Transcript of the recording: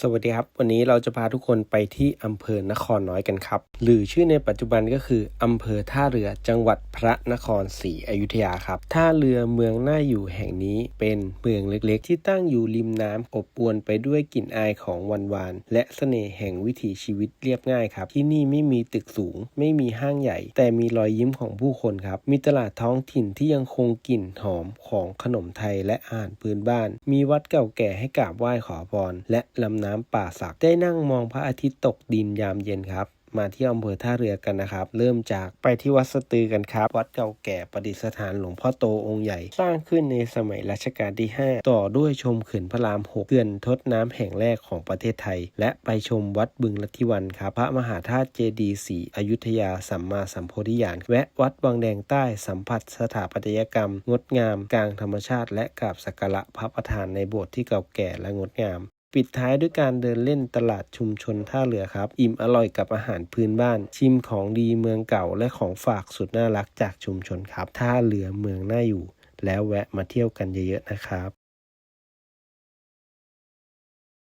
สวัสดีครับ วันนี้เราจะพาทุกคนไปที่อำเภอนครน้อยกันครับ หรือชื่อในปัจจุบันก็คืออำเภอท่าเรือจังหวัดพระนครศรีอยุธยาครับ ท่าเรือเมืองน่าอยู่แห่งนี้เป็นเมืองเล็กๆ ที่ตั้งอยู่ริมน้ำอบอวลไปด้วยกลิ่นอายของวันวานและเสน่ห์แห่งวิถีชีวิตเรียบง่ายครับ ที่นี่ไม่มีตึกสูง ไม่มีห้างใหญ่ แต่มีรอยยิ้มของผู้คนครับ มีตลาดท้องถิ่นที่ยังคงกลิ่นหอมของขนมไทยและอาหารพื้นบ้าน มีวัดเก่าแก่ให้กราบไหว้ขอพรและลำน้ำป่าสัก ได้นั่งมองพระอาทิตย์ตกดินยามเย็นครับ มาที่อำเภอท่าเรือกันนะครับ เริ่มจากไปที่วัดสตือกันครับ วัดเก่าแก่ประดิษฐานหลวงพ่อโตองค์ใหญ่ สร้างขึ้นในสมัยรัชกาลที่ 5 ต่อด้วยชมเขื่อนพระราม6เขื่อนทดน้ำแห่งแรกของประเทศไทย และไปชมวัดบึงลัทธิวันครับ พระมหาธาตุเจดีย์ศรีอยุธยาสัมมาสัมโพธิญาณแวะวัดวังแดงใต้สัมผัสสถาปัตยกรรม งดงามกลางธรรมชาติ และกราบสักการะพระประธานในโบสถ์ที่เก่าแก่และงดงาม ปิดท้ายด้วยการเดินเล่นตลาดชุมชนท่าเรือครับ อิ่มอร่อยกับอาหารพื้นบ้าน ชิมของดีเมืองเก่าและของฝากสุดน่ารักจากชุมชนครับ ท่าเรือเมืองน่าอยู่ แล้วแวะมาเที่ยวกันเยอะๆนะครับ